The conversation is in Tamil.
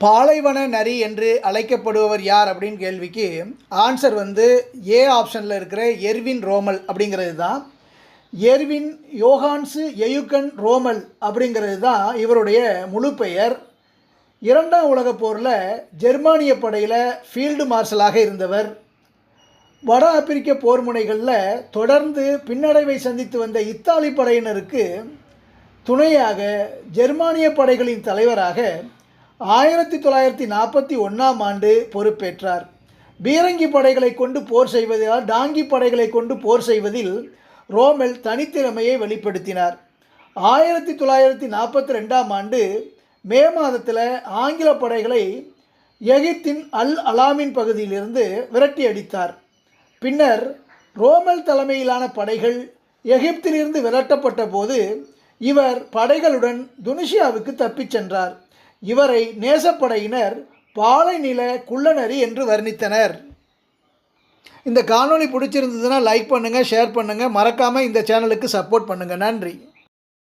பாலைவன நரி என்று அழைக்கப்படுபவர் யார் அப்படின்னு கேள்விக்கு ஆன்சர் வந்து ஏ ஆப்ஷனில் இருக்கிற எர்வின் ரோமல் அப்படிங்கிறது தான். எர்வின் யோகான்ஸு எயுக்கன் ரோமல் அப்படிங்கிறது தான் இவருடைய முழு பெயர். இரண்டாம் உலகப் போரில் ஜெர்மானிய படையில் ஃபீல்டு மார்ஷலாக இருந்தவர். வட ஆப்பிரிக்க போர் முனைகளில் தொடர்ந்து பின்னடைவை சந்தித்து வந்த இத்தாலி படையினருக்கு துணையாக ஜெர்மானிய படைகளின் தலைவராக ஆயிரத்தி தொள்ளாயிரத்தி நாற்பத்தி ஒன்றாம் ஆண்டு பொறுப்பேற்றார். பீரங்கி படைகளை கொண்டு போர் செய்வதால் டாங்கி படைகளை கொண்டு போர் செய்வதில் ரோமெல் தனித்திறமையை வெளிப்படுத்தினார். ஆயிரத்தி தொள்ளாயிரத்தி நாற்பத்தி ரெண்டாம் ஆண்டு மே மாதத்தில் ஆங்கில படைகளை எகிப்தின் அல் அலாமின் பகுதியிலிருந்து விரட்டி அடித்தார் பின்னர் ரோமல் தலைமையிலான படைகள் எகிப்திலிருந்து விரட்டப்பட்ட போது இவர் படைகளுடன் துனிஷியாவுக்கு தப்பிச் சென்றார். இவரை நேசப்படையினர் பாலை நில குள்ளநரி என்று வர்ணித்தனர். இந்த காணொளி பிடிச்சிருந்ததுன்னா லைக் பண்ணுங்கள் ஷேர் பண்ணுங்கள் மறக்காமல் இந்த சேனலுக்கு சப்போர்ட் பண்ணுங்கள் நன்றி.